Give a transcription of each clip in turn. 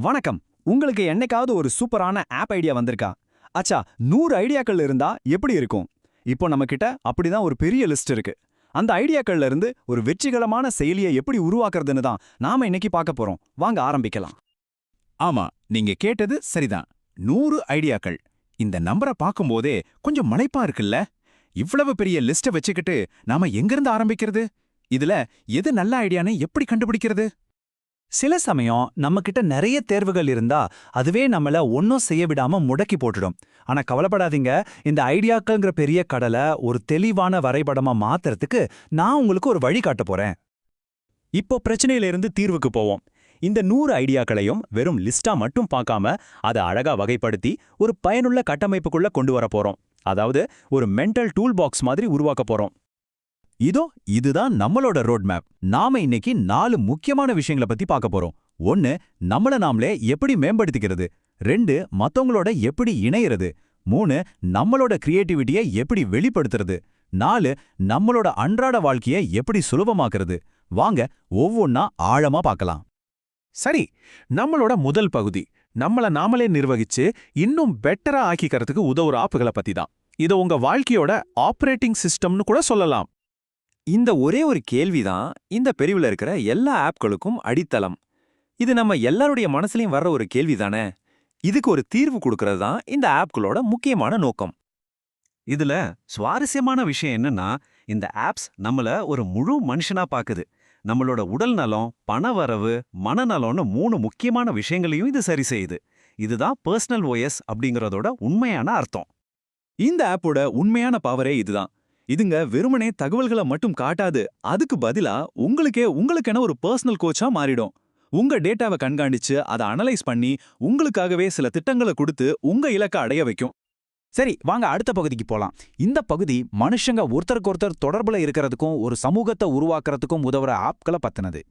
வணக்கம். உங்களுக்கு என்னைக்காவது ஒரு சூப்பரான ஆப் ஐடியா வந்திருக்கா? அச்சா நூறு ஐடியாக்கள் இருந்தா எப்படி இருக்கும்? இப்போ நம்மக்கிட்ட அப்படிதான் ஒரு பெரிய லிஸ்ட் இருக்கு. அந்த ஐடியாக்கள்ல இருந்து ஒரு வெற்றிகரமான செயலியை எப்படி உருவாக்குறதுன்னு தான் நாம இன்னைக்கு பார்க்க போறோம். வாங்க ஆரம்பிக்கலாம். ஆமா நீங்க கேட்டது சரிதான். நூறு ஐடியாக்கள். இந்த நம்பரை பார்க்கும்போதே கொஞ்சம் மலைப்பா இருக்குல்ல? இவ்வளவு பெரிய லிஸ்ட வச்சுக்கிட்டு நாம எங்கிருந்து ஆரம்பிக்கிறது? இதுல எது நல்ல ஐடியான்னு எப்படி கண்டுபிடிக்கிறது? சில சமயம் நம்மக்கிட்ட நிறைய தேர்வுகள் இருந்தா அதுவே நம்மள ஒன்னும் செய்ய விடாம முடக்கி போட்டுடும். ஆனா கவலைப்படாதீங்க. இந்த ஐடியாக்கள்ங்கிற பெரிய கடலை ஒரு தெளிவான வரைபடமா மாத்துறதுக்கு நான் உங்களுக்கு ஒரு வழி காட்ட போறேன். இப்போ பிரச்சனையிலிருந்து தீர்வுக்கு போவோம். இந்த நூறு ஐடியாக்களையும் வெறும் லிஸ்டா மட்டும் பார்க்காம அதை அழகா வகைப்படுத்தி ஒரு பயனுள்ள கட்டமைப்புக்குள்ள கொண்டு வர போறோம். அதாவது ஒரு மென்டல் டூல் பாக்ஸ் மாதிரி உருவாக்க போறோம். இதோ இதுதான் நம்மளோட ரோட் மேப் நாம இன்னைக்கு நாலு முக்கியமான விஷயங்களை பத்தி பார்க்க போறோம். ஒன்னு நம்மள நாமளே எப்படி மேம்படுத்திக்கிறது? ரெண்டு மத்தவங்களோட எப்படி இணையறது? மூணு நம்மளோட கிரியேட்டிவிட்டியை எப்படி வெளிப்படுத்துறது? நாலு நம்மளோட அன்றாட வாழ்க்கையை எப்படி சுலபமாக்குறது? வாங்க ஒவ்வொன்னா ஆழமா பார்க்கலாம். சரி நம்மளோட முதல் பகுதி நம்மள நாமளே நிர்வகிச்சு இன்னும் பெட்டரா ஆக்கிக்கிறதுக்கு உதவுற ஆப்புகளை பத்தி தான். இது உங்க வாழ்க்கையோட ஆப்ரேட்டிங் சிஸ்டம்னு கூட சொல்லலாம். இந்த ஒரே ஒரு கேள்விதான் இந்த பிரிவுல இருக்கிற எல்லா ஆப்களுக்கும் அடித்தளம். இது நம்ம எல்லாருடைய மனசுலயும் வர்ற ஒரு கேள்வி தானே இதுக்கு ஒரு தீர்வு கொடுக்கறது தான் இந்த ஆப்களோட முக்கியமான நோக்கம். இதுல சுவாரஸ்யமான விஷயம் என்னன்னா இந்த ஆப்ஸ் நம்மள ஒரு முழு மனுஷனா பாக்குது. நம்மளோட உடல் நலம் பணவரவு மனநலம்னு மூணு முக்கியமான விஷயங்களையும் இது சரி செய்யுது. இதுதான் பர்சனல் ஓஎஸ் அப்படிங்கறதோட உண்மையான அர்த்தம். இந்த ஆப்போட உண்மையான பவரே இதுதான். இதுங்க வெறுமனே தகவல்களை மட்டும் காட்டாது. அதுக்கு பதிலா உங்களுக்கே உங்களுக்கென ஒரு பர்சனல் கோச்சா மாறிடும். உங்க டேட்டாவை கண்காணிச்சு அதை அனலைஸ் பண்ணி உங்களுக்காகவே சில திட்டங்களை கொடுத்து உங்க இலக்கை அடைய வைக்கும். சரி வாங்க அடுத்த பகுதிக்கு போலாம். இந்த பகுதி மனுஷங்க ஒருத்தருக்கு ஒருத்தர் தொடர்புல இருக்கிறதுக்கும் ஒரு சமூகத்தை உருவாக்குறதுக்கும் உதவுற ஆப்களை பத்தினது.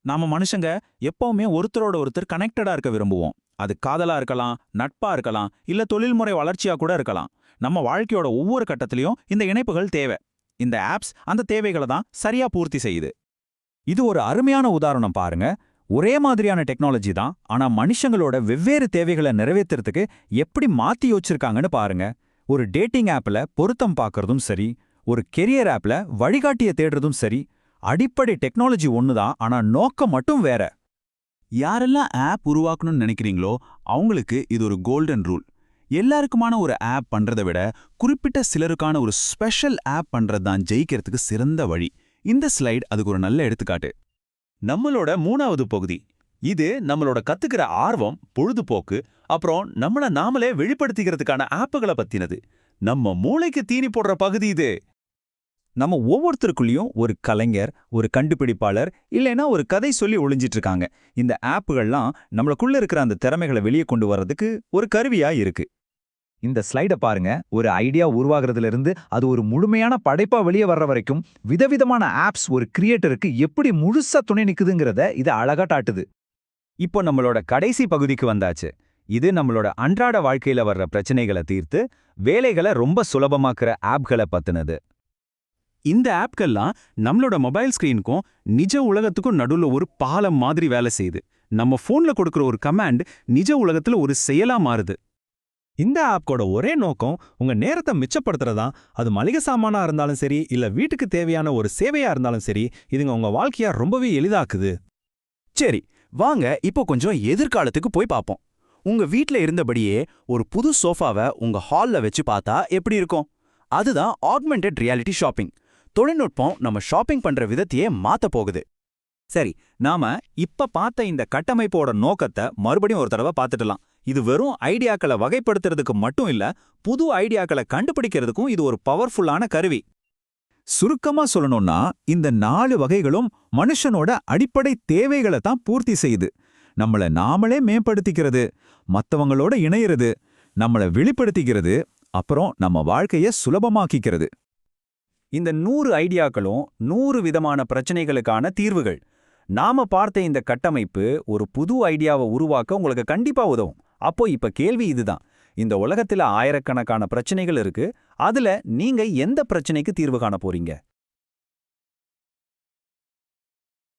நாம மனுஷங்க எப்பவுமே ஒருத்தரோட ஒருத்தர் கனெக்டடா இருக்க விரும்புவோம். அது காதலா இருக்கலாம் நட்பா இருக்கலாம் இல்ல தொழில்முறை வளர்ச்சியா கூட இருக்கலாம். நம்ம வாழ்க்கையோட ஒவ்வொரு கட்டத்திலையும் இந்த இணைப்புகள் தேவை. இந்த ஆப்ஸ் அந்த தேவைகளை தான் சரியா பூர்த்தி செய்யுது. இது ஒரு அருமையான உதாரணம் பாருங்க. ஒரே மாதிரியான டெக்னாலஜி தான் ஆனா மனுஷங்களோட வெவ்வேறு தேவைகளை நிறைவேத்துறதுக்கு எப்படி மாத்தி யோசிச்சிருக்காங்கன்னு பாருங்க. ஒரு டேட்டிங் ஆப்ல பொருத்தம் பார்க்கறதும் சரி ஒரு கெரியர் ஆப்ல வழிகாட்டிய தேடுறதும் சரி அடிப்படை டெக்னாலஜி ஒண்ணுதான் ஆனா நோக்கம் மட்டும் வேற. யாரெல்லாம் ஆப் உருவாக்கணும்னு நினைக்கிறீங்களோ அவங்களுக்கு இது ஒரு கோல்டன் ரூல் எல்லாருக்குமான ஒரு ஆப் பண்ணுறதை விட குறிப்பிட்ட சிலருக்கான ஒரு ஸ்பெஷல் ஆப் பண்றது தான் ஜெயிக்கிறதுக்கு சிறந்த வழி. இந்த ஸ்லைட் அதுக்கு ஒரு நல்ல எடுத்துக்காட்டு. நம்மளோட மூணாவது பகுதி. இது நம்மளோட கத்துக்கிற ஆர்வம் பொழுதுபோக்கு அப்புறம் நம்மள நாமளே வெளிப்படுத்திக்கிறதுக்கான ஆப்புகளை பத்தினது. நம்ம மூளைக்கு தீனி போடுற பகுதி இது. நம்ம ஒவ்வொருத்தருக்குள்ளேயும் ஒரு கலைஞர் ஒரு கண்டுபிடிப்பாளர் இல்லைன்னா ஒரு கதை சொல்லி ஒளிஞ்சிட்டு இருக்காங்க இந்த ஆப்புகள்லாம் நம்மளுக்குள்ள இருக்கிற அந்த திறமைகளை வெளியே கொண்டு வர்றதுக்கு ஒரு கருவியா இருக்கு. இந்த ஸ்லைடை பாருங்க. ஒரு ஐடியா உருவாகிறதுலேருந்து அது ஒரு முழுமையான படைப்பா வெளியே வர்ற வரைக்கும் விதவிதமான ஆப்ஸ் ஒரு கிரியேட்டருக்கு எப்படி முழுசா துணை நிற்குதுங்கிறத இது அழகா காட்டுது. இப்போ நம்மளோட கடைசி பகுதிக்கு வந்தாச்சு. இது நம்மளோட அன்றாட வாழ்க்கையில வர்ற பிரச்சனைகளை தீர்த்து வேலைகளை ரொம்ப சுலபமாக்குற ஆப்களை பத்தினது. இந்த ஆப்கெல்லாம் நம்மளோட மொபைல் ஸ்கிரீனுக்கும் நிஜ உலகத்துக்கும் நடுவுல ஒரு பாலம் மாதிரி வேலை செய்யுது. நம்ம ஃபோன்ல கொடுக்குற ஒரு கமாண்ட் நிஜ உலகத்துல ஒரு செயலா மாறுது. இந்த ஆப்கோட ஒரே நோக்கம் உங்க நேரத்தை மிச்சப்படுத்துறதா? அது மளிகை சாமானா இருந்தாலும் சரி இல்ல வீட்டுக்கு தேவையான ஒரு சேவையா இருந்தாலும் சரி இதுங்க உங்க வாழ்க்கைய ரொம்பவே எளிதாக்குது. சரி வாங்க இப்போ கொஞ்சம் எதிர்காலத்துக்கு போய் பார்ப்போம் உங்க வீட்ல இருந்தபடியே ஒரு புது சோஃபாவை உங்க ஹால்ல வச்சு பார்த்தா எப்படி இருக்கும்? அதுதான் ஆக்மெண்டட் ரியாலிட்டி ஷாப்பிங். தொழில்நுட்பம் நம்ம ஷாப்பிங் பண்ற விதத்தையே மாத்த போகுது. சரி நாம இப்ப பார்த்த இந்த கட்டமைப்போட நோக்கத்தை மறுபடியும் ஒரு தடவை பார்த்துடலாம். இது வெறும் ஐடியாக்களை வகைப்படுத்துறதுக்கு மட்டும் இல்ல புது ஐடியாக்களை கண்டுபிடிக்கிறதுக்கும் இது ஒரு பவர்ஃபுல்லான கருவி. சுருக்கமா சொல்லணும்னா இந்த நாலு வகைகளும் மனுஷனோட அடிப்படை தேவைகளை தான் பூர்த்தி செய்யுது. நம்மள நாமளே மேம்படுத்திக்கிறது மத்தவங்களோட இணையிறது நம்மள வெளிப்படுத்திக்கிறது அப்புறம் நம்ம வாழ்க்கைய சுலபமாக்கிக்கிறது. இந்த நூறு ஐடியாக்களும் நூறு விதமான பிரச்சனைகளுக்கான தீர்வுகள். நாம பார்த்த இந்த கட்டமைப்பு ஒரு புது ஐடியாவை உருவாக்க உங்களுக்கு கண்டிப்பா உதவும். அப்போ இப்ப கேள்வி இதுதான். இந்த உலகத்துல ஆயிரக்கணக்கான பிரச்சனைகள் இருக்கு. அதுல நீங்க எந்த பிரச்சனைக்கு தீர்வு காண போறீங்க?